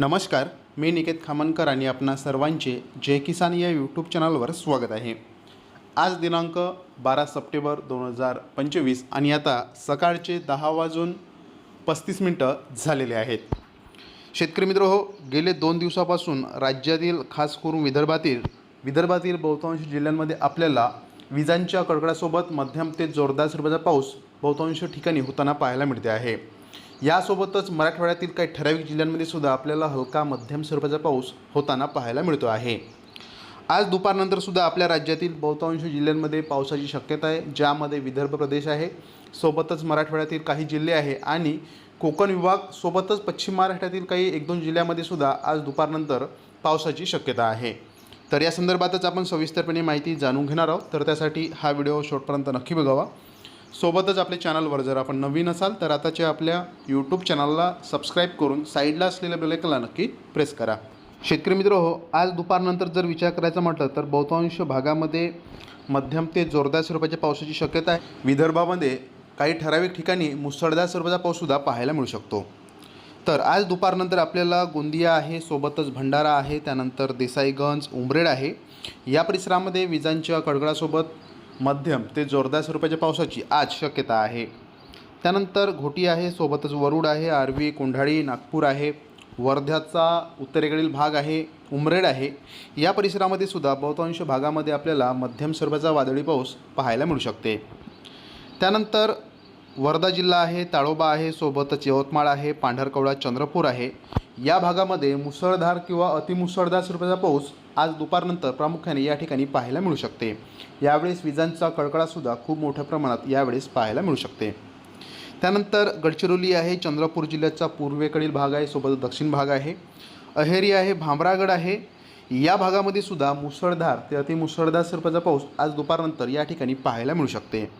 नमस्कार मी निकेत खामनकर आणि आपणा सर्वांचे जय किसान या यूट्यूब चॅनलवर स्वागत आहे. आज दिनांक बारा सप्टेंबर दोन हजार पंचवीस आणि आता सकाळचे दहा वाजून पस्तीस मिनटं झालेले आहेत. शेतकरी मित्र हो गेले दोन दिवसापासून राज्यातील खास करून विदर्भातील विदर्भातील बहुतांश जिल्ह्यांमध्ये आपल्याला विजांच्या कडकडासोबत मध्यम ते जोरदार स्वरूपाचा पाऊस बहुतांश ठिकाणी होताना पाहायला मिळते आहे. यासोबतच मराठवाड्यातील काही ठराविक जिल्ह्यांमध्ये सुद्धा आपल्याला हलका मध्यम स्वरूपाचा पाऊस होताना पाहायला मिळतो आहे. आज दुपारनंतर सुद्धा आपल्या राज्यातील बहुतांश जिल्ह्यांमध्ये पावसाची शक्यता आहे ज्यामध्ये विदर्भ प्रदेश आहे सोबतच मराठवाड्यातील काही जिल्हे आहे आणि कोकण विभाग सोबतच पश्चिम महाराष्ट्रातील काही एक दोन जिल्ह्यामध्ये सुद्धा आज दुपारनंतर पावसाची शक्यता आहे. तर या संदर्भातच आपण सविस्तरपणे माहिती जाणून घेणार आहोत. तर त्यासाठी हा व्हिडिओ शेवटपर्यंत नक्की बघावा. सोबतच आपल्या चॅनलवर जर आपण नवीन असाल तर आताच्या आपल्या यूट्यूब चॅनलला सबस्क्राईब करून साईडला असलेल्या बेलायकनला नक्की प्रेस करा. शेतकरी मित्र हो आज दुपारनंतर जर विचार करायचा म्हटलं तर बहुतांश भागामध्ये मध्यम ते जोरदार स्वरूपाच्या पावसाची शक्यता आहे. विदर्भामध्ये काही ठराविक ठिकाणी मुसळधार स्वरूपाचा पाऊससुद्धा पाहायला मिळू शकतो. तर आज दुपारनंतर आपल्याला गोंदिया आहे सोबतच भंडारा आहे त्यानंतर देसाईगंज उमरेड आहे. या परिसरामध्ये विजांच्या कडकडासोबत मध्यम ते जोरदार स्वरूपाच्या पावसाची आज शक्यता आहे. त्यानंतर घोटी आहे सोबतच वरुड आहे आर्वी कोंढाळी नागपूर आहे. वर्ध्याचा उत्तरेकडील भाग आहे उमरेड आहे. या परिसरामध्ये सुद्धा बहुतांश भागामध्ये आपल्याला मध्यम स्वरूपाचा वादळी पाऊस पाहायला मिळू शकते. त्यानंतर वर्धा जिल्हा आहे ताळोबा आहे सोबतच यवतमाळ आहे पांढरकवडा चंद्रपूर आहे. या भागामध्ये मुसळधार किंवा अतिमुसळधार स्वरूपाचा पाऊस आज दुपारनंतर प्रामुख्याने या ठिकाणी पाहायला मिळू शकते. यावेळेस विजांचा कडकडासुद्धा खूप मोठ्या प्रमाणात यावेळेस पाहायला मिळू शकते. त्यानंतर गडचिरोली आहे चंद्रपूर जिल्ह्याचा पूर्वेकडील भाग आहे सोबत दक्षिण भाग आहे. अहेरी आहे भामरागड आहे. या भागामध्ये सुद्धा मुसळधार ते अतिमुसळधार स्वरूपाचा पाऊस आज दुपारनंतर या ठिकाणी पाहायला मिळू शकते.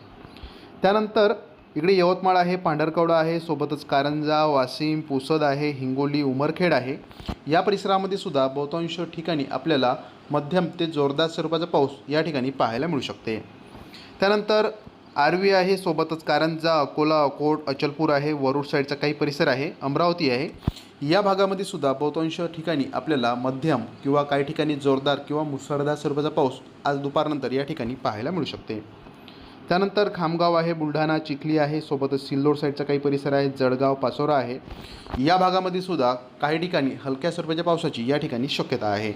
त्यानंतर इकडे यवतमाळ आहे पांढरकवडा आहे सोबतच कारंजा वाशिम पुसद आहे हिंगोली उमरखेड आहे. या परिसरामध्ये सुद्धा बहुतांश ठिकाणी आपल्याला मध्यम ते जोरदार स्वरूपाचा पाऊस या ठिकाणी पाहायला मिळू शकते. त्यानंतर आर्वी आहे सोबतच कारंजा अकोला अकोट अचलपूर आहे वरुड साईडचा काही परिसर आहे अमरावती आहे. या भागामध्ये सुद्धा बहुतांश ठिकाणी आपल्याला मध्यम किंवा काही ठिकाणी जोरदार किंवा मुसळधार स्वरूपाचा पाऊस आज दुपारनंतर या ठिकाणी पाहायला मिळू शकते. त्यानंतर खामगाव आहे बुलढाणा चिखली आहे सोबतच सिल्लोड साईडचा काही परिसर आहे जळगाव पाचोरा आहे. या भागामध्ये सुद्धा काही ठिकाणी हलक्या स्वरूपाच्या पावसाची या ठिकाणी शक्यता आहे.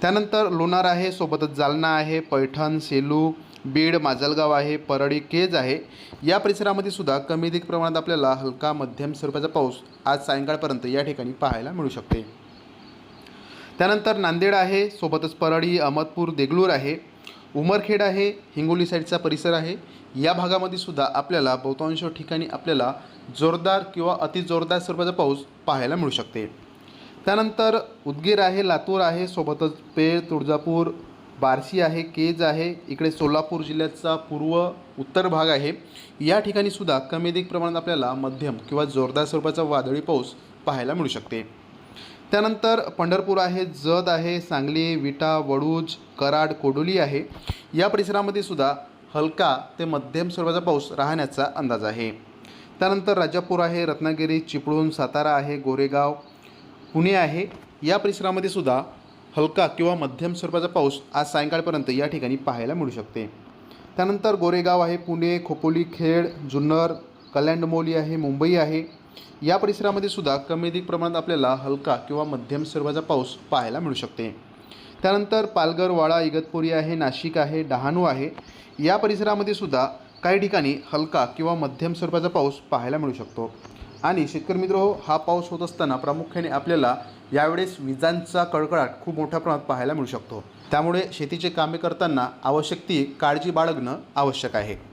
त्यानंतर लोणार आहे सोबतच जालना आहे पैठण सेलू बीड माजलगाव आहे परळी केज आहे. या परिसरामध्ये सुद्धा कमी अधिक प्रमाणात आपल्याला हलका मध्यम स्वरूपाचा पाऊस आज सायंकाळपर्यंत या ठिकाणी पाहायला मिळू शकते. त्यानंतर नांदेड आहे सोबतच परळी अहमदपूर देगलूर आहे. उमरखेड आहे हिंगोली साईडचा परिसर आहे. या भागामध्ये सुद्धा आपल्याला बहुतांश ठिकाणी आपल्याला जोरदार किंवा अतिजोरदार स्वरूपाचा पाऊस पाहायला मिळू शकते. त्यानंतर उदगीर आहे लातूर आहे सोबतच पेळ तुळजापूर बार्शी आहे केज आहे इकडे सोलापूर जिल्ह्याचा पूर्व उत्तर भाग आहे. या ठिकाणी सुद्धा कमी अधिक प्रमाणात आपल्याला मध्यम किंवा जोरदार स्वरूपाचा वादळी पाऊस पाहायला मिळू शकते. त्यानंतर पंढरपूर आहे जत आहे सांगली विटा वडूज कराड कोडोली आहे. या परिसरामध्ये सुद्धा हलका ते मध्यम स्वरूपाचा पाऊस राहण्याचा अंदाज आहे. त्यानंतर राजापूर आहे रत्नागिरी चिपळूण सातारा आहे गोरेगाव पुणे आहे. या परिसरामध्ये सुद्धा हलका किंवा मध्यम स्वरूपाचा पाऊस आज सायंकाळपर्यंत या ठिकाणी पाहायला मिळू शकते. त्यानंतर गोरेगाव आहे पुणे खोपोली खेड जुन्नर कल्याणमोली आहे मुंबई आहे. या परिसरामध्ये सुद्धा कमी अधिक प्रमाणात आपल्याला हलका किंवा मध्यम स्वरूपाचा पाऊस पाहायला मिळू शकते. त्यानंतर पालघर वाडा इगतपुरी आहे नाशिक आहे डहाणू आहे. या परिसरामध्ये सुद्धा काही ठिकाणी हलका किंवा मध्यम स्वरूपाचा पाऊस पाहायला मिळू शकतो. आणि शेतकरी मित्र हो हा पाऊस होत असताना प्रामुख्याने आपल्याला यावेळेस विजांचा कडकडाट खूप मोठ्या प्रमाणात पाहायला मिळू शकतो. त्यामुळे शेतीचे कामे करताना आवश्यक ती काळजी बाळगणं आवश्यक आहे.